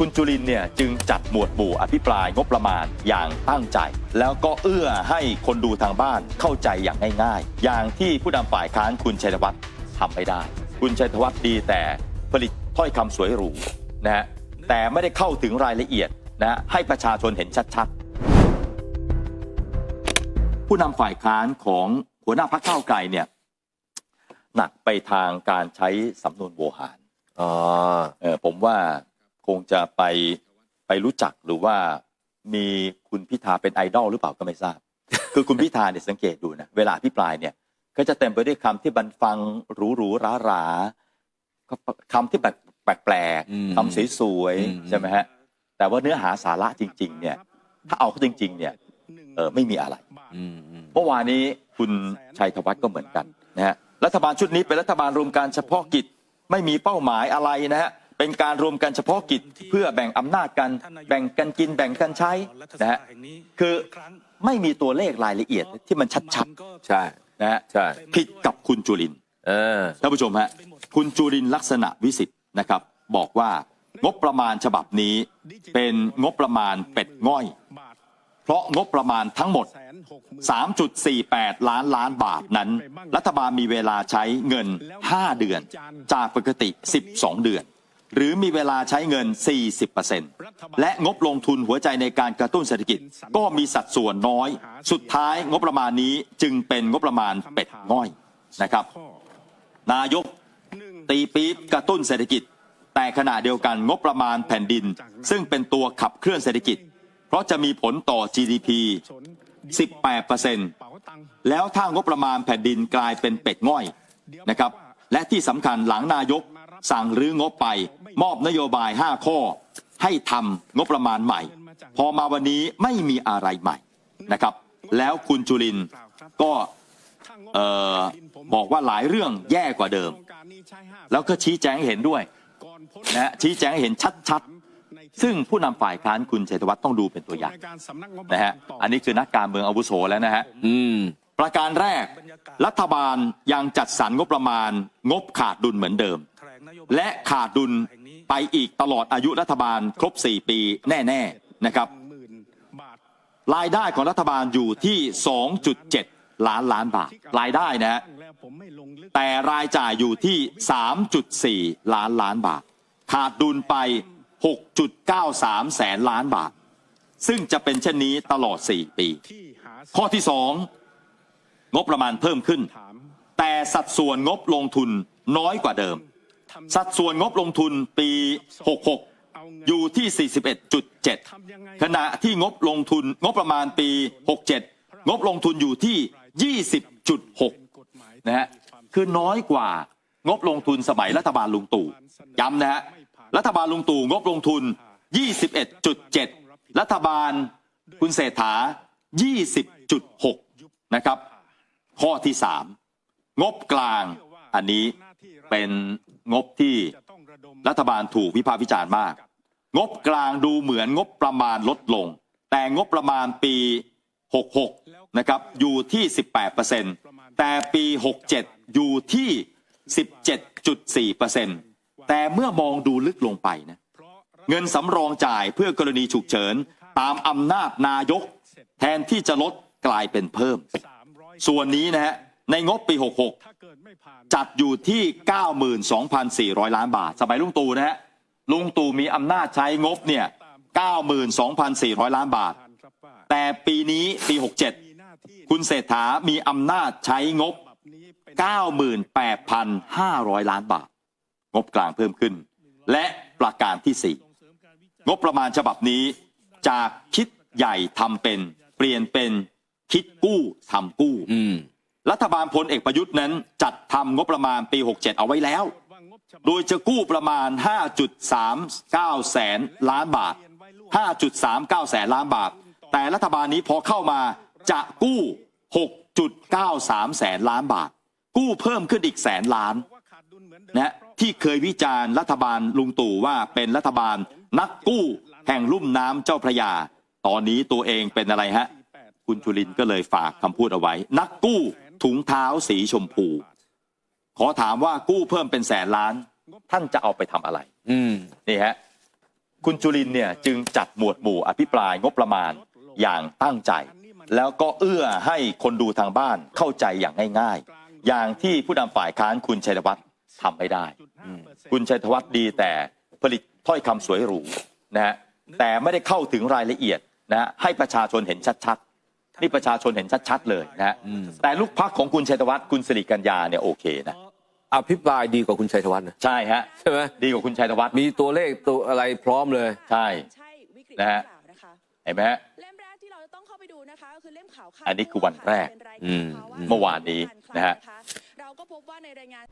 คุณจุลินเนี่ยจึงจัดหมวดหมู่อภิปรายงบประมาณอย่างตั้งใจ แล้วก็เอื้อให้คนดูทางบ้านเข้าใจอย่างง่ายๆ อย่างที่ผู้นำฝ่ายค้านคุณชัยธวัฒน์ทำไม่ได้ คุณชัยธวัฒน์ดีแต่ผลิตถ้อยคำสวยหรูนะฮะแต่ไม่ได้เข้าถึงรายละเอียดนะฮะให้ประชาชนเห็นชัดๆ ผู้นำฝ่ายค้านของหัวหน้าพรรคก้าวไกลเนี่ยหนักไปทางการใช้สำนวนโวหารอ๋อเออผมว่า คงจะไปไปรู้จักหรือว่ามีคุณพิธาเป็นไอดอลหรือเปล่าก็ไม่ทราบ คือคุณพิธาเนี่ยสังเกตดูนะเวลาอภิปรายเนี่ยก็จะเต็มไปด้วยคำที่บรรฟังหรูหรูๆราราๆก็คำที่แบบแปลกอืมๆคำสวยอืมๆใช่ไหมฮะแต่ว่าเนื้อหาสาระจริง ๆ เนี่ย ถ้าเอาเข้าจริง ๆ เนี่ยเออไม่มีอะไรอืมอืมเมื่อวานนี้คุณชัยธวัฒน์ก็เหมือนกันนะฮะรัฐบาลชุดนี้เป็นรัฐบาลรวมการเฉพาะกิจไม่มีเป้าหมายอะไรนะฮะ เป็นการรวมกันเฉพาะกิจเพื่อแบ่งอำนาจกัน แบ่งกันกินแบ่งกันใช้นะฮะคือไม่มีตัวเลขรายละเอียดที่มันชัดใช่ๆนะฮะใช่ผิดกับคุณจุลินทร์เออท่านผู้ชมฮะคุณจุรินทร์ลักษณะวิสิทธิ์นะครับ บอกว่างบประมาณฉบับนี้เป็นงบประมาณเป็ดง่อย เพราะงบประมาณทั้งหมด 3.48 ล้านล้านบาทนั้น รัฐบาลมีเวลาใช้เงิน 5 เดือน จากปกติ 12 เดือน หรือมีเวลาใช้เงิน 40%และงบลงทุนหัวใจในการกระตุ้นเศรษฐกิจก็มีสัดส่วนน้อย สุดท้ายงบประมาณนี้จึงเป็นงบประมาณเป็ดง่อยนะครับ นายกตีปี๊บกระตุ้นเศรษฐกิจ แต่ขณะเดียวกันงบประมาณแผ่นดิน ซึ่งเป็นตัวขับเคลื่อนเศรษฐกิจ เพราะจะมีผลต่อ GDP 18%แล้วถ้างบประมาณแผ่นดินกลายเป็นเป็ดง่อยนะครับ และที่สำคัญหลังนายกสั่งรื้องบไป มอบนโยบาย 5 ข้อ ให้ทำงบประมาณใหม่ พอมาวันนี้ไม่มีอะไรใหม่นะครับ แล้วคุณจุลินทร์ก็เอ่อบอกว่าหลายเรื่องแย่กว่าเดิม แล้วก็ชี้แจงให้เห็นด้วยนะฮะชี้แจงให้เห็นชัดๆ ซึ่งผู้นำฝ่ายค้านคุณชัยธวัฒน์ต้องดูเป็นตัวอย่างนะฮะอันนี้คือนักการเมืองอาวุโสแล้วนะฮะอืมประการแรกรัฐบาลยังจัดสรรงบประมาณ งบขาดดุลเหมือนเดิม และขาดดุล ไปอีกตลอดอายุรัฐบาลครบ 4 ปีแน่ๆนะครับรายได้ของรัฐบาลอยู่ที่ 2.7 ล้านล้านบาท รายได้นะฮะแต่รายจ่ายอยู่ที่ 3.4 ล้านล้านบาท ขาดดุลไป 6.93 แสนล้านบาท ซึ่งจะเป็นเช่นนี้ตลอด 4 ปี ข้อที่ 2 งบประมาณเพิ่มขึ้น แต่สัดส่วนงบลงทุนน้อยกว่าเดิม สัดส่วนงบลงทุนปี 66 อยู่ที่ 41.7 ขณะที่งบลงทุนงบประมาณปี 67 งบลงทุนอยู่ที่ 20.6 นะฮะ คือน้อยกว่างบลงทุนสมัยรัฐบาลลุงตู่ ย้ำนะฮะ รัฐบาลลุงตู่งบลงทุน 21.7 รัฐบาลคุณเศรษฐา 20.6 นะครับ ข้อที่ 3 งบกลางอันนี้เป็น งบที่รัฐบาลถูกวิพากษ์วิจารณ์มาก งบกลางดูเหมือนงบประมาณลดลง แต่งบประมาณปี 66 นะครับ อยู่ที่ 18%แต่ปี 67 อยู่ที่ 17.4%แต่เมื่อมองดูลึกลงไปนะเงินสำรองจ่ายเพื่อกรณีฉุกเฉิน ตามอำนาจนายก แทนที่จะลดกลายเป็นเพิ่ม ส่วนนี้นะฮะในงบปี 66 จัดอยู่ที่ 92,400 ล้านบาท สมัยลุงตู่นะฮะลุงตู่มีอำนาจใช้งบเนี่ย 92,400 ล้านบาท แต่ปีนี้ปี 67 คุณเศรษฐามีอำนาจใช้งบ 98,500 ล้านบาท งบกลางเพิ่มขึ้น และประการที่ 4 งบประมาณฉบับนี้จากคิดใหญ่ทำเป็น เปลี่ยนเป็นคิดกู้ทำกู้อืม รัฐบาลพลเอกประยุทธ์นั้นจัดทำงบประมาณปี 67 เอาไว้แล้ว โดยจะกู้ประมาณ 5.39 แสนล้านบาท 5.39 แสนล้านบาท แต่รัฐบาลนี้พอเข้ามาจะกู้ 6.93 แสนล้านบาท กู้เพิ่มขึ้นอีกแสนล้านนะที่เคยวิจารณ์รัฐบาลลุงตู่ว่าเป็นรัฐบาลนักกู้แห่งลุ่มน้ำเจ้าพระยา ตอนนี้ตัวเองเป็นอะไรฮะ คุณจุลินก็เลยฝากคำพูดเอาไว้ นักกู้ ถุงเท้าสีชมพู ขอถามว่ากู้เพิ่มเป็นแสนล้าน ท่านจะเอาไปทำอะไร อืม นี่ฮะ คุณจุลินเนี่ยจึงจัดหมวดหมู่อภิปรายงบประมาณอย่างตั้งใจ แล้วก็เอื้อให้คนดูทางบ้านเข้าใจอย่างง่ายๆ อย่างที่ผู้นำฝ่ายค้านคุณชัยธวัฒน์ทำไม่ได้ คุณชัยธวัฒน์ดีแต่ผลิตถ้อยคำสวยหรูนะฮะแต่ไม่ได้เข้าถึงรายละเอียดนะฮะให้ประชาชนเห็นชัดๆ นี่ประชาชนเห็นชัดๆเลยนะฮะแต่ลูกพักของคุณชัยธวัฒน์คุณสิริกัญญาเนี่ยโอเคนะอภิปรายดีกว่าคุณชัยธวัฒน์นะใช่ฮะใช่ไหมดีกว่าคุณชัยธวัฒน์มีตัวเลขตัวอะไรพร้อมเลยใช่ใช่วิกฤตนะฮะหรือเปล่านะคะเห็นไหมฮะเล่มแรกที่เราจะต้องเข้าไปดูนะคะก็คือเล่มข่าวข้าวอันนี้คือวันแรกเป็นายอืงานมภาวะเมื่อวานนี้นะฮะเราก็พบว่าในรายงาน